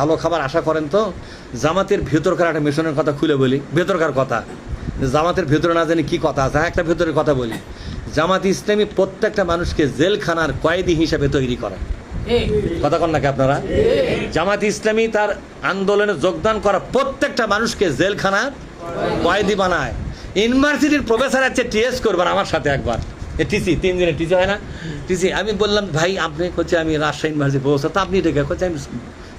ভালো খাবার আশা করেন তো? জামাতের ভেতরকার একটা মিশনের কথা খুলে বলি। ভেতরকার কথা। জামাতের ভেতরে না জানি কি কথা আছে। হ্যাঁ, একটা ভেতরের কথা বলি। জামাত ইসলামী প্রত্যেকটা মানুষকে জেলখানার কয়েদি হিসাবে তৈরি করে। কথা কন নাকি আপনারা? জামাত ইসলামী তার আন্দোলনে যোগদান করা প্রত্যেকটা মানুষকে জেলখানার কয়েদি বানায়। ইউনিভার্সিটির প্রফেসর আছে টিএস করবেন আমার সাথে একবার। টিসি তিন দিনের টিসি হয় না? টিসি আমি বললাম ভাই আপনি হচ্ছে আমি রাজশাহী ইউনিভার্সিটি প্রফেসর তা আপনি ডেকে করছে আমি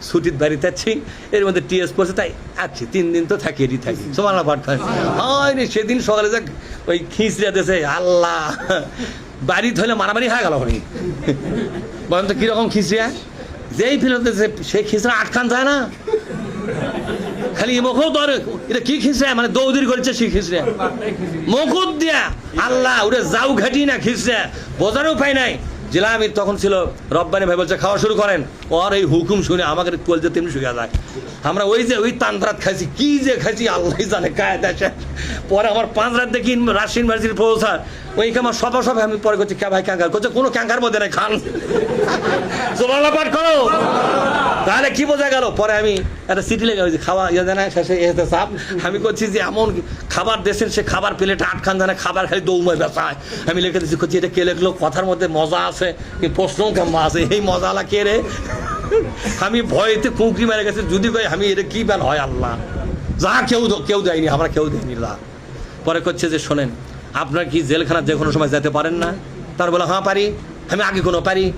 ছুটির বাড়িতে আছি এর মধ্যে টিএস পড়ছে, তাই আছি। তিন দিন তো থাকি, এটি থাকি। সমান পাঠ হয় রে সেদিন সকালে যাক, ওই খিঁচড়ে দেশে আল্লাহ। বাড়ি ধরলে মারামারি হয়ে গেল হরি বলেন তো, কীরকম খিচড়িয়া যেই ফিরতে সে খিচড়া আটকান যায় না। খালি মুখও ধর, এটা কি খিচড়া? মানে দৌদির করছে সে খিচড়া। মুকুট দিয়া। আল্লাহ, ওরে যাও ঘাটি না খিচড়া। বোঝার উপায় নাই। জেলা আমির তখন ছিল, রব্বানি ভাই বলছে, খাওয়া শুরু করেন। ওর এই হুকুম শুনে আমাকে কলজে তেমনি শুয়ে যায়। আমরা ওই যে ওই তান্দ্রাত খাইছি, কি যে খাইছি আল্লাহ জানে, কায়দা পরে আমার পাঁচ রাত দেখি রাজশাহী ইউনিভার্সিটির প্রফেসর ওইকে আমার সভা সভা, আমি পরে করছি, কে ভাই ক্যাঙ্কার করছে, কোনো ক্যাঙ্কার মধ্যে নাই, খান। সোমালা পাঠ করো। তাহলে কি বোঝা গেল? পরে আমি একটা সিটি লেগে হয়েছি খাওয়া ইয়ে জানা শেষে এসে সাপ। আমি করছি যে এমন খাবার দেশের সে খাবার প্লেটে আটখান জানে খাবার খালি দৌমায় বেসায় আমি লিখে দিচ্ছি করছি, এটা কে লেখলো? কথার মধ্যে মজা আছে কিন্তু প্রশ্নও কেমন আছে? এই মজালা কে রে? আমি ভয়েতে কুঁকরি মেরে গেছে, যদি কই আমি এটা কি বেল? হয় আল্লাহ। যা কেউ কেউ দেয়নি, আমরা কেউ দেয়নি যা পরে করছে যে, শোনেন আপনার কি জেলখানা যে কোনো সময় যেতে পারেন না? তার বলে হ্যাঁ পারি। আমি আগে কোনো পারি।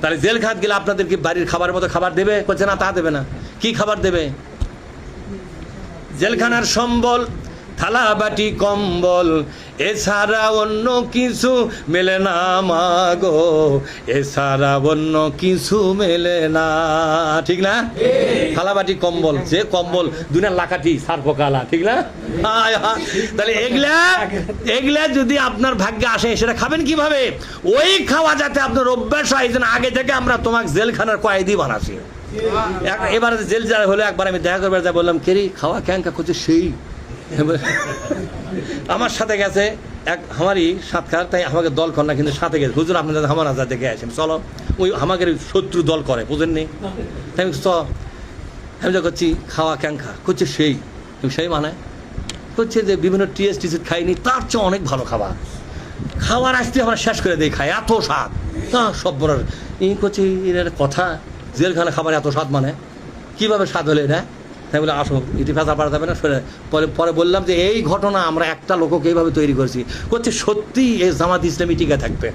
তাহলে জেল খাত গেলে আপনাদের কি বাড়ির খাবারের মতো খাবার দেবে? করছে না, তা দেবে না। কি খাবার দেবে? জেলখানার সম্বল থালা বাটি কম্বল, এছাড়া অন্য কিছু মেলে না মাগো এছাড়া অন্য কিছু মেলে না, ঠিক না? থালা বাটি কম্বল, যে কম্বল দুনিয়ার লাকাটি সার্পকালা ঠিক না। তাহলে এগুলা এগুলা যদি আপনার ভাগ্যে আসে, সেটা খাবেন কীভাবে? ওই খাওয়া যাতে আপনার অভ্যাস হয় জন্য আগে থেকে আমরা তোমাকে জেলখানার কয়েদি বানাচ্ছি। এবারে জেল যা হলে, একবার আমি দেখা করবার যা বললাম, কেরি, খাওয়া ক্যাঙ্কা করছে সেই আমার সাথে গেছে এক, আমারই সাতকার, তাই আমাকে দল কর না, কিন্তু সাথে গেছে। হুজুর আপনাদের আমার আজাদ দেখে আসেন। চলো, ওই আমাকে শত্রু দল করে, বুঝেননি? তাই আমি চ, আমি যা করছি, খাওয়া ক্যাঙ্কা করছে সেই সেই মানে? করছে যে বিভিন্ন টিএস টিসিট খাইনি, তার চেয়ে অনেক ভালো খাবার। খাওয়ার আসতে আমরা শেষ করে দিই খাই, এত স্বাদ। না, সব বড় ই করছি, এর কথা, জেলখানা খাবার এত স্বাদ মানে? কীভাবে স্বাদ হলে এটা? তাই বলে আসো ইতি ফেসা পারা যাবে না সরে। পরে পরে বললাম যে এই ঘটনা আমরা একটা লোককে এইভাবে তৈরি করছি। করছে সত্যি এই জামাত ইসলামী টিকে থাকবে।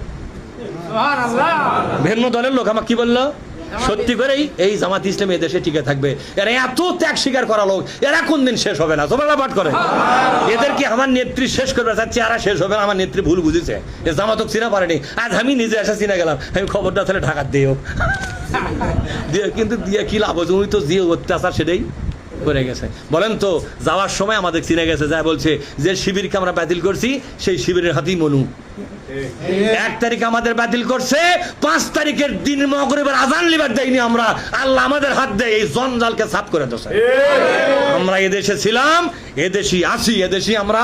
ভিন্ন দলের লোক আমাকে কি বলল? সত্যি করেই এই জামাত ইসলামী দেশে টিকে থাকবে। এরা এত ত্যাগ স্বীকার করা লোক এরা কোন দিন শেষ হবে না? তোমরা পাঠ করে। এদের কি আমার নেত্রী শেষ করবে? তার চেহারা শেষ হবে না? আমার নেত্রী ভুল বুঝেছে। এ জামাতক চিনা পারেনি। আজ আমি নিজে এসে চিনা গেলাম। আমি খবরটা তাহলে ঢাকার দিও দিয়ে কিন্তু দিয়ে কি লাভ উনি তো যে অত্যাচার সেটাই। করে গেছে। বলেন তো, যাওয়ার সময় আমাদের চিনে গেছে যা বলছে, যে শিবিরকে আমরা বাতিল করছি, সেই শিবিরের হাতেই মনু। এক তারিখ আমাদের বাতিল করছে, পাঁচ তারিখের দিন মগরিবের আজান লিবার দেয়নি আমরা। আল্লাহ আমাদের হাত দেয়, এই জঞ্জালকে সাফ করে দোষে আমরা এদেশে ছিলাম, এদেশি আছি, এদেশি আমরা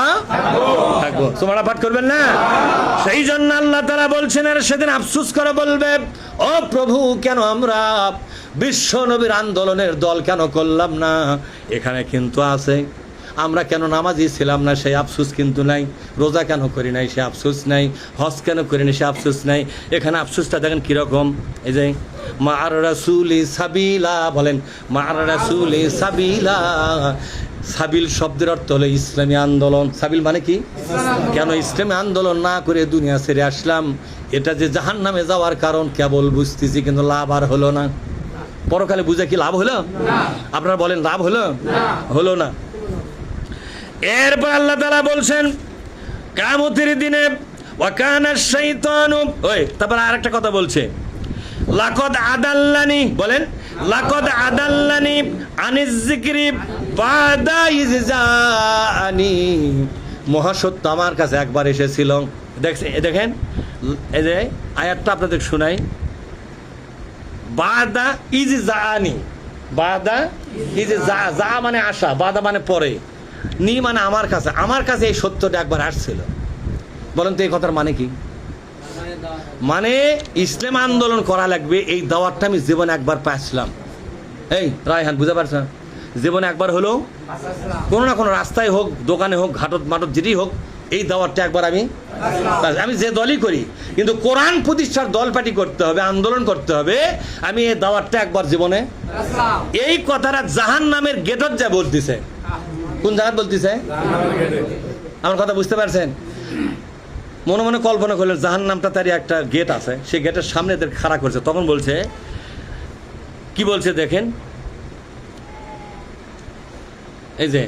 থাকব। তোমরা পাঠ করবেন না? সেই জন্য আল্লাহ তারা বলছেন আর সেদিন আফসুস করে বলবে, ও প্রভু, কেন আমরা বিশ্ব নবীর আন্দোলনের দল কেন করলাম না? এখানে কিন্তু আছে। আমরা কেন নামাজি ছিলাম না? সেই আফসোস কিন্তু নাই। রোজা কেন করি নাই? সে আফসোস নাই। হজ কেন করি নাই? সে আফসোস নাই। এখানে আফসোসটা দেখেন কীরকম? এই যে মা আর রাসুলি সাবিলা বলেন মা আর রাসুলি সাবিলা। সাবিল শব্দের অর্থ হলো ইসলামী আন্দোলন। সাবিল মানে কি? কেন ইসলামী আন্দোলন না করে দুনিয়া ছেড়ে আসলাম? এটা যে জাহান নামে যাওয়ার কারণ, কেবল বুঝতেছি, কিন্তু লাভ আর হলো না। পরকালে বুঝে কি লাভ হলো? আপনারা বলেন লাভ হলো? হলো না। এরপর আল্লাহ তালা বলছেন কামতির দিনে ওয়াকানার শৈতানু ওই তারপর আর একটা কথা বলছে। লাকদ আদাল্লানি বলেন লাকদ আদাল্লানি আনিস জিকিরি বাদা ইজানি মহাসত্য আমার কাছে একবার এসেছিল। দেখছেন দেখেন এই যে আয়াতটা আপনাদের শোনাই। বাদা ইজ জানি বাদা ইজ যা যা মানে আশা, বাদা মানে পরে। নি মানে আমার কাছে। আমার কাছে এই সত্যটা একবার আসছিল। বলেন তো এই কথার মানে কি? মানে ইসলাম আন্দোলন করা লাগবে, এই দাওয়াতটা আমি জীবনে একবার পাইছিলাম। এই, রায়হান, বুঝতে পারছ জীবনে একবার হলো কোনো না কোনো রাস্তায় হোক, দোকানে হোক, ঘাটত মাটত যেটি হোক এই দাওয়াতটা একবার আমি আমি যে দলই করি, কিন্তু কোরআন প্রতিষ্ঠার দল পার্টি করতে হবে, আন্দোলন করতে হবে, আমি এই দাওয়াতটা একবার জীবনে এই কথাটা জাহান নামের গেটত যা বলতেছে। কোন জায়গা বলতেছে? আমার কথা বুঝতে পারছেন? মনে মনে কল্পনা করলেন জাহান নামটা তারই একটা গেট আছে, সেই গেটের সামনে এদের খাড়া করছে। তখন বলছে, কি বলছে দেখেন? এই যে,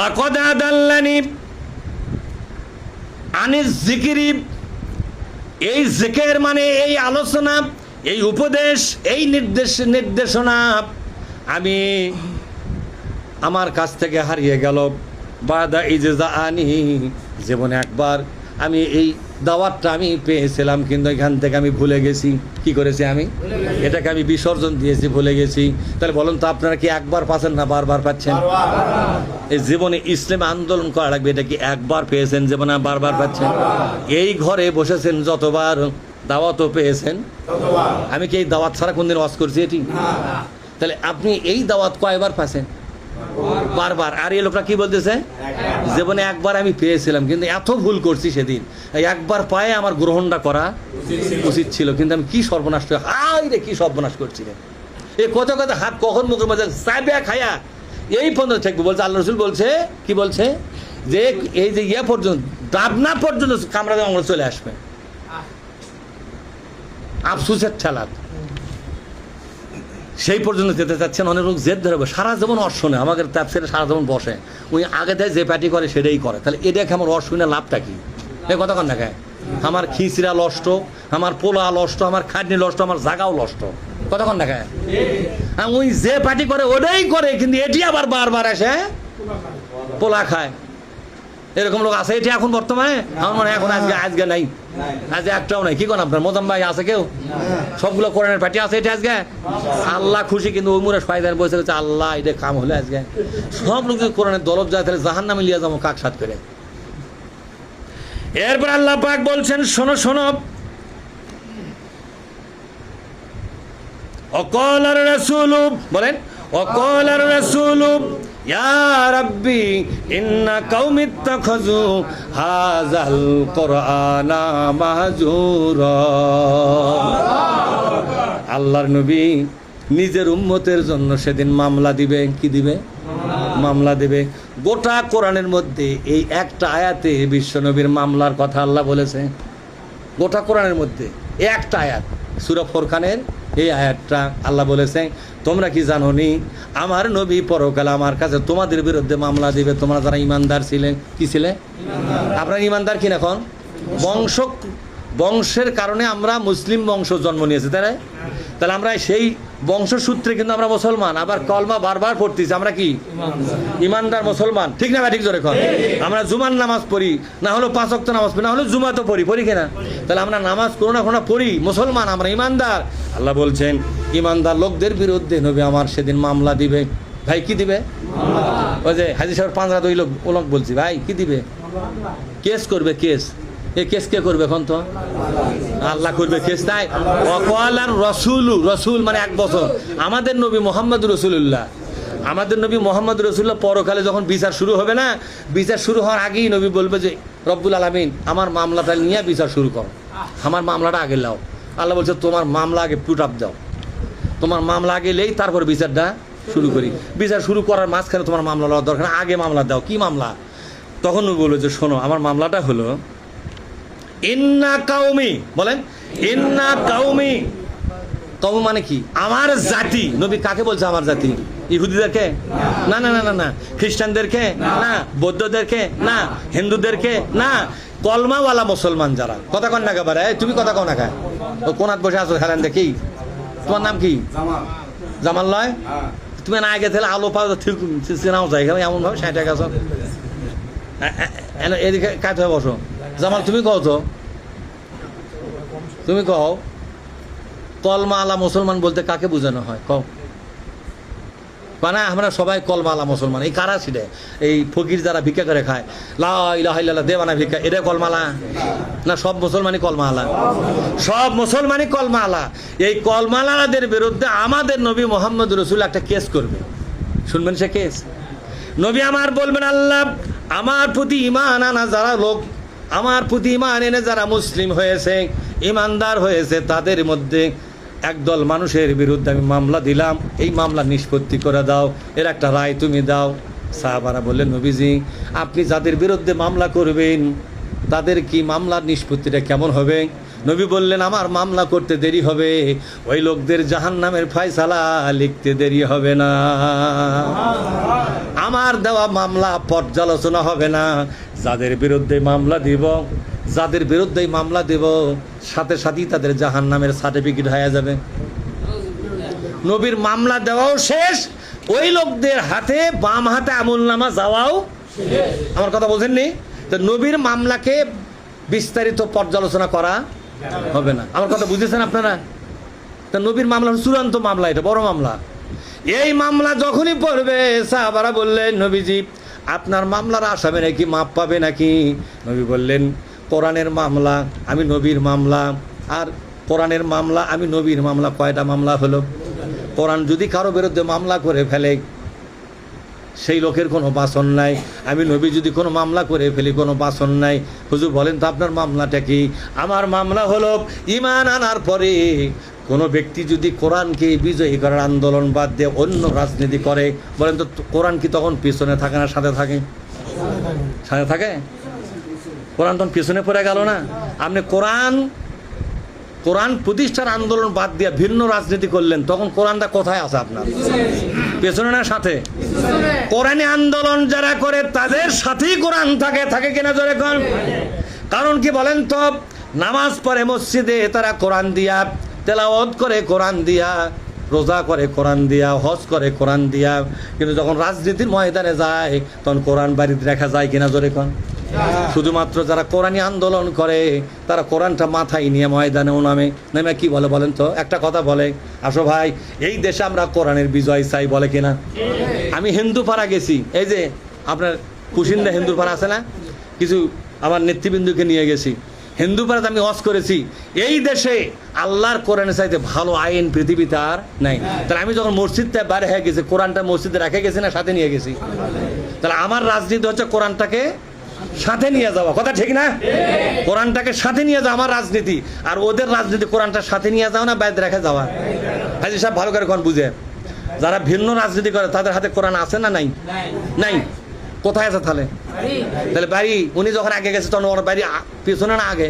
লাকদ আদাল্লানি আনিস জিকিরি, এই জিকের মানে এই আলোচনা, এই উপদেশ, এই নির্দেশ, নির্দেশনা আমি আমার কাছ থেকে হারিয়ে গেল। বাদা ইজা আনি জীবনে একবার আমি এই দাওয়াতটা আমি পেয়েছিলাম কিন্তু এখান থেকে আমি ভুলে গেছি। কি করেছি আমি? এটাকে আমি বিসর্জন দিয়েছি ভুলে গেছি। তাহলে বলুন তো আপনারা কি একবার পাচ্ছেন না বারবার পাচ্ছেন? এই জীবনে ইসলাম আন্দোলন করা লাগবে এটা কি একবার পেয়েছেন জীবনে বারবার পাচ্ছেন? এই ঘরে বসেছেন যতবার দাওয়াতও পেয়েছেন। আমি কি এই দাওয়াত ছাড়া কোনদিন ওয়াজ করছি এটি? তাহলে আপনি এই দাওয়াত কয়বার পাচ্ছেন? বারবার। আর এই লোকটা কি বলতেছে? জীবনে একবার আমি পেয়েছিলাম, কিন্তু এত ভুল করছি সেদিন। একবার পায়ে আমার গ্রহণটা করা উচিত ছিল, কিন্তু আমি কি সর্বনাশ হাই রে, কি সর্বনাশ করছি রে। এই কত কথা হাত কখন মুখের মধ্যে সাইবে খায়া। এই পর্যন্ত থাকবে বলছে আল্লাহ রসুল বলছে, কি বলছে? যে এই যে ইয়ে পর্যন্ত, দাবনা পর্যন্ত কামড়াতে আমরা চলে আসবে। আফসুসের ঠেলাত। সেই পর্যন্ত যেতে চাচ্ছেন অনেক লোক জেদ ধরে। সারা জীবন অর শোনে আমাকে তাপসেরে সারা জীবন বসে। ওই আগে থেকে যে প্যাটি করে সেটাই করে। তাহলে এটাকে আমার অর শুনে লাভটা কি? এ কথা কন দেখায় আমার খিচড়া লষ্ট আমার পোলা লষ্ট আমার খাটনি লষ্ট আমার জাগাও লষ্ট কতক্ষণ দেখায় ওই যে পার্টি করে ওটাই করে, কিন্তু এটি আবার বারবার আসে, পোলা খায়। এরকম লোক আছে এটি এখন বর্তমানে? আমার মনে হয় এখন আজকে আজকে নাই। আজকে একটাও নাই। কি কোন আপনার? মোজাম ভাই আছে কেউ? সবগুলো কোরআনের পার্টি আছে এটা আজকে? আল্লাহ খুশি কিন্তু ওই মুরে ফায়দার বসে গেছে আল্লাহ এটা কাম হলে আজকে। সব লোক যদি কোরআনের দলব যায় তাহলে জাহান নামে লিয়ে যাব কাক সাত করে? এরপর আল্লাহ পাক বলছেন শোনো শোনো। অকল আর রাসূলু বলেন অকল আর রাসূলু। ইন্না হাযাল কুরআনা মাহজুরা আল্লাহর নবী নিজের উম্মতের জন্য সেদিন মামলা দিবে, কি দিবে? মামলা দেবে। গোটা কোরআনের মধ্যে এই একটা আয়াতে বিশ্বনবীর মামলার কথা আল্লাহ বলেছে। গোটা কোরআনের মধ্যে একটা আয়াত, সুরা ফোরখানের এই আয়াতটা আল্লাহ বলেছেন তোমরা কি জানো নি আমার নবী পরকালে আমার কাছে তোমাদের বিরুদ্ধে মামলা দিবে তোমরা যারা ইমানদার ছিলেন কি ছিলে? আপনার ইমানদার কিনা এখন? বংশ বংশের কারণে আমরা মুসলিম বংশ জন্ম নিয়েছি তাই তাহলে আমরা সেই বংশসূত্রে কিন্তু আমরা মুসলমান, আবার কলমা বারবার পড়তেছি, আমরা কি? ইমানদার মুসলমান। ঠিক না ঠিক জোরে কর আমরা জুমার নামাজ পড়ি, না হলো পাঁচ অক্ত নামাজ পড়ি, না হলো জুমা তো পড়ি পড়ি কিনা তাহলে আমরা নামাজ কোনো না কোনো পড়ি, মুসলমান, আমরা ইমানদার। আল্লাহ বলছেন, ইমানদার লোকদের বিরুদ্ধে নবী আমার সেদিন মামলা দিবে। ভাই, কি দিবে? ওই যে হাজি সাহেব পাঁচরা দুই লোক ও লোক বলছি, ভাই, কি দিবে? কেস করবে, কেস। করবে এখন তো? আল্লাহ করবে কেস, তাই? অকল আর রসুল রসুল মানে এক বছর। আমাদের নবী মোহাম্মদ রসুল্লাহ আমাদের নবী মোহাম্মদ রসুল্লাহ পরকালে যখন বিচার শুরু হবে না, বিচার শুরু হওয়ার আগেই নবী বলবে যে, রব্বুল আলমিন, আমার মামলাটা নিয়ে বিচার শুরু করো। আমার মামলাটা আগে লাও আল্লাহ বলছে, তোমার মামলা আগে পুট আপ দাও। তোমার মামলা আগে লেই তারপর বিচারটা শুরু করি। বিচার শুরু করার মাঝখানে তোমার মামলা লওয়ার দরকার আগে মামলা দাও। কি মামলা? তখন বলল যে, শোনো, আমার মামলাটা হলো ইন্না কাউমি বলেন ইন্না কাউমি কম মানে কি? আমার জাতি। নবী কাকে বলছে আমার জাতি? ইহুদিদেরকে? না না না না না। খ্রিস্টানদেরকে? না। বৌদ্ধদেরকে? না। হিন্দুদেরকে? না। কলমাওয়ালা মুসলমান যারা। কথা কন না কাবার তুমি কথা কও না ও কোনাত বসে আছো খেলেন দেখি? তোমার নাম কি? জামাল। লয় তুমি না আগে তাহলে আলো পাও ঠিক চেনাও যায়। এমন ভাবে ষাট টাকা এদিকে কাজ হয়ে বসো। জামাল, তুমি কও তো। তুমি কও কলমা আলা মুসলমান বলতে কাকে বোঝানো হয়? কও। মানে আমরা সবাই কলমালা মুসলমান। এই কারা ছিল এই ফকির যারা ভিক্ষা করে খায়। লাইলা দেবানা ভিক্ষা। এটা কলমালা? না, সব মুসলমানই কলমালা? সব মুসলমানই কলমালা। এই কলমালাদের বিরুদ্ধে আমাদের নবী মোহাম্মদ রসুল একটা কেস করবে। শুনবেন সে কেস? নবী আমার বলবেন, আল্লাহ আমার প্রতি ইমান আনা যারা লোক, আমার প্রতি ইমান এনে যারা মুসলিম হয়েছে ইমানদার হয়েছে, তাদের মধ্যে একদল মানুষের বিরুদ্ধে আমি মামলা দিলাম। এই মামলা নিষ্পত্তি করে দাও, এর একটা রায় তুমি দাও। সাহাবারা বললেন, নবীজি, আপনি যাদের বিরুদ্ধে মামলা করবেন, তাদের কি মামলার নিষ্পত্তিটা কেমন হবে? নবী বললেন, আমার মামলা করতে দেরি হবে। ওই লোকদের জাহান নামের ফয়সালা লিখতে দেরি হবে না। আমার দেওয়া মামলা পর্যালোচনা হবে না। যাদের বিরুদ্ধে মামলা দিব, যাদের বিরুদ্ধে মামলা দেব, সাথে সাথেই তাদের জাহান নামের সার্টিফিকেট হয়ে যাবে। নবীর মামলা দেওয়াও শেষ, ওই লোকদের হাতে বাম হাতে আমল নামা যাওয়াও আমার কথা বোঝেননি? তো নবীর মামলাকে বিস্তারিত পর্যালোচনা করা হবে না। আমার কথা বুঝেছেন আপনারা? তা নবীর মামলা চূড়ান্ত মামলা, এটা বড় মামলা। এই মামলা যখনই পড়বে, সাহাবারা বললেন, নবীজি, আপনার মামলার আসামে নাকি মাপ পাবে নাকি? নবী বললেন, কোরআনের মামলা, আমি নবীর মামলা, আর কোরআনের মামলা, আমি নবীর মামলা, কয়টা মামলা হলো? কোরআন যদি কারও বিরুদ্ধে মামলা করে ফেলে সেই লোকের কোনো বাসন নাই। আমি নবী যদি কোনো মামলা করে ফেলি, কোনো বাসন নাই। হুজুর বলেন, তো আপনার মামলাটা কি? আমার মামলা হলো ইমান আনার পরে কোনো ব্যক্তি যদি কোরআনকে বিজয়ী করার আন্দোলন বাদ দিয়ে অন্য রাজনীতি করে, বলেন তো, কোরআন কি তখন পিছনে থাকে না সাথে থাকে? সাথে থাকে? কোরআন তখন পিছনে পড়ে গেল না? আপনি কোরআন কোরআন প্রতিষ্ঠার আন্দোলন বাদ দিয়ে ভিন্ন রাজনীতি করলেন, তখন কোরআনটা কোথায় আছে আপনার? পেছনে না সাথে? কোরআনে আন্দোলন যারা করে, তাদের সাথেই কোরআন থাকে থাকে কিনা জোরে কোন? কারণ কি বলেন তো, নামাজ পড়ে মসজিদে তারা কোরআন দিয়া, তেলাওয়াত করে কোরআন দিয়া, রোজা করে কোরআন দিয়া, হজ করে কোরআন দিয়া, কিন্তু যখন রাজনীতির ময়দানে যায়, তখন কোরআন বাড়িতে রাখা যায় কিনা জোরে কোন? শুধুমাত্র যারা কোরআনী আন্দোলন করে, তারা কোরআনটা মাথায় নিয়ে ময়দানে নামে। নেমে কি বলে বলেন তো? একটা কথা বলে, আসো ভাই, এই দেশে আমরা কোরআনের বিজয় চাই বলে কিনা? আমি হিন্দু পাড়া গেছি। এই যে আপনার কুশিন্দা হিন্দু পাড়া আছে না? কিছু আমার নেতৃবৃন্দুকে নিয়ে গেছি। হিন্দু পাড়াতে আমি অস করেছি। এই দেশে আল্লাহর কোরআনের চাইতে ভালো আইন পৃথিবীতে আর নাই। তাহলে আমি যখন মসজিদটা বাইরে হয়ে গেছি, কোরআনটা মসজিদে রেখে গেছি না, সাথে নিয়ে গেছি? তাহলে আমার রাজনীতি হচ্ছে কোরআনটাকে সাথে নিয়ে যাওয়া। কথা ঠিক না? কোরআনটাকে সাথে নিয়ে যাওয়া আমার রাজনীতি। আর ওদের রাজনীতি কোরআনটা সাথে নিয়ে যাওয়া না বাইরে রেখে যাওয়া? হাজি সাহেব ভালো করে কোন বুঝে যারা ভিন্ন রাজনীতি করে, তাদের হাতে কোরআন আছে না নাই? নাই। কোথায় আছে তাহলে? তাহলে বাড়ি, উনি যখন আগে গেছে, তখন ওর বাড়ি পিছনে না আগে?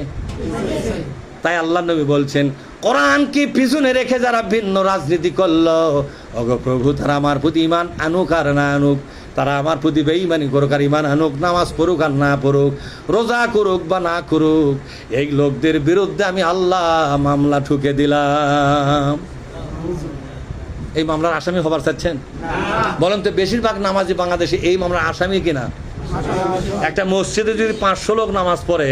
তাই আল্লাহ নবী বলছেন কোরআনকে পিছনে রেখে যারা ভিন্ন রাজনীতি করল? অগ প্রভু, তারা আমার প্রতি ইমান আনুক আর না আনুক। তারা আমার প্রতি বেঈমানি করুক আর ইমান আনুক, নামাজ পড়ুক আর না পড়ুক, রোজা করুক বা না করুক, এই লোকদের বিরুদ্ধে আমি আল্লাহ মামলা ঠুকে দিলাম। এই মামলার আসামি হবার চাচ্ছেন? বলেন তো বেশিরভাগ নামাজি বাংলাদেশে এই মামলার আসামি কিনা? একটা মসজিদে যদি পাঁচশো লোক নামাজ পড়ে,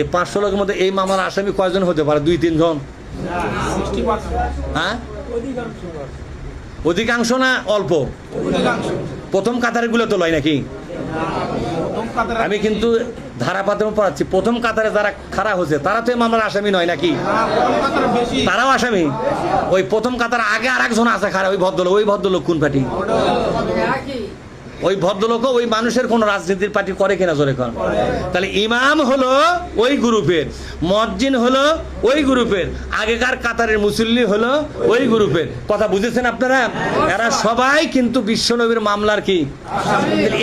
এই পাঁচশো লোকের মধ্যে এই মামলার আসামি কয়জন হতে পারে? দুই, তিনজন? হ্যাঁ? অধিকাংশ না অল্প? প্রথম কাতারগুলো তো লয় নাকি? আমি কিন্তু ধারা পাত্র পড়াচ্ছি প্রথম কাতারে যারা খারাপ হয়েছে তারা তো মামলার আসামি নয় নাকি? তারাও আসামি? ওই প্রথম কাতার আগে আর একজন আছে খারাপ ওই ভদ্রলোক। ওই ভদ্রলোক কোন পার্টি? ওই ভদ্রলোকও ওই মানুষের কোন রাজনীতির পার্টি করে কিনা জোরে কর তাহলে ইমাম হলো ওই গ্রুপের, মসজিদ হলো ওই গ্রুপের, আগেকার কাতারের মুসল্লি হলো ওই গ্রুপের। কথা বুঝেছেন আপনারা? এরা সবাই কিন্তু বিশ্বনবীর মামলার কি?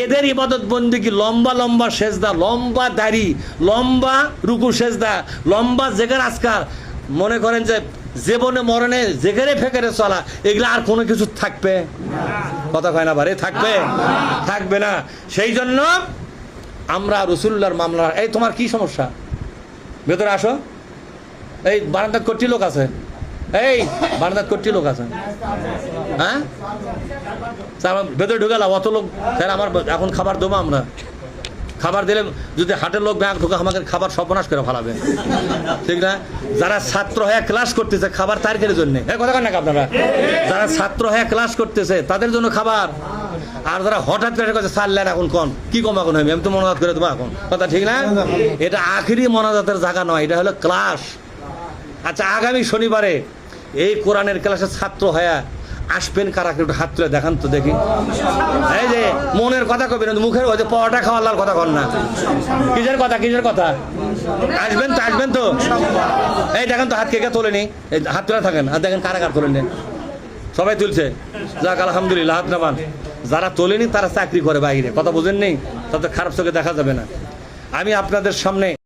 এদের ইবাদত বন্দি কি? লম্বা লম্বা সেজদা, লম্বা দাড়ি, লম্বা রুকু সেজদা, লম্বা জেগার আজকার। মনে করেন যে জীবনে, মরণে জেগেরে ফেকেরে চলা, এগুলো আর কোনো কিছু থাকবে? কথা কয় না বারে? থাকবে? থাকবে না। সেই জন্য আমরা রসুল্লার মামলা, এই তোমার কি সমস্যা? ভেতরে আসো। এই বারান্দার কোটি লোক আছে। এই বারান্দার কোটি লোক আছে। হ্যাঁ? ভেতরে ঢুকালাম অত লোক। স্যার আমার এখন খাবার দেবো আমরা। খাবার দিলে যদি হাটের লোক ব্যাগ ঢোকে, আমাকে খাবার সর্বনাশ করে ফেলাবে। ঠিক না? যারা ছাত্র হয়ে ক্লাস করতেছে, খাবার তারিখের জন্য। হ্যাঁ কথা না আপনারা? যারা ছাত্র হয়ে ক্লাস করতেছে, তাদের জন্য খাবার। আর যারা হঠাৎ করে কাছে ছাড়লেন এখন কন? কি কম এখন আমি তো মনোজাত করে দেবো এখন। কথা ঠিক না? এটা আখিরি মনোজাতের জায়গা নয়, এটা হলো ক্লাস আচ্ছা আগামী শনিবারে এই কোরআনের ক্লাসে ছাত্র হয়ে আসবেন কারা? একটু হাত তুলে দেখান তো দেখি। এই যে, মনের কথা কবি না, মুখের ওই যে পরোটা খাওয়ার কথা কর না। কিসের কথা কিসের কথা? আসবেন তো আসবেন তো। এই দেখেন তো, হাত কে কে এই হাত তুলে থাকেন। আর দেখেন কারা কার তোলেনি। সবাই তুলছে। যাক, আলহামদুলিল্লাহ, হাত নামান। যারা তোলেনি, তারা চাকরি করে বাইরে। কথা বুঝেন নেই তাদের খারাপ চোখে দেখা যাবে না। আমি আপনাদের সামনে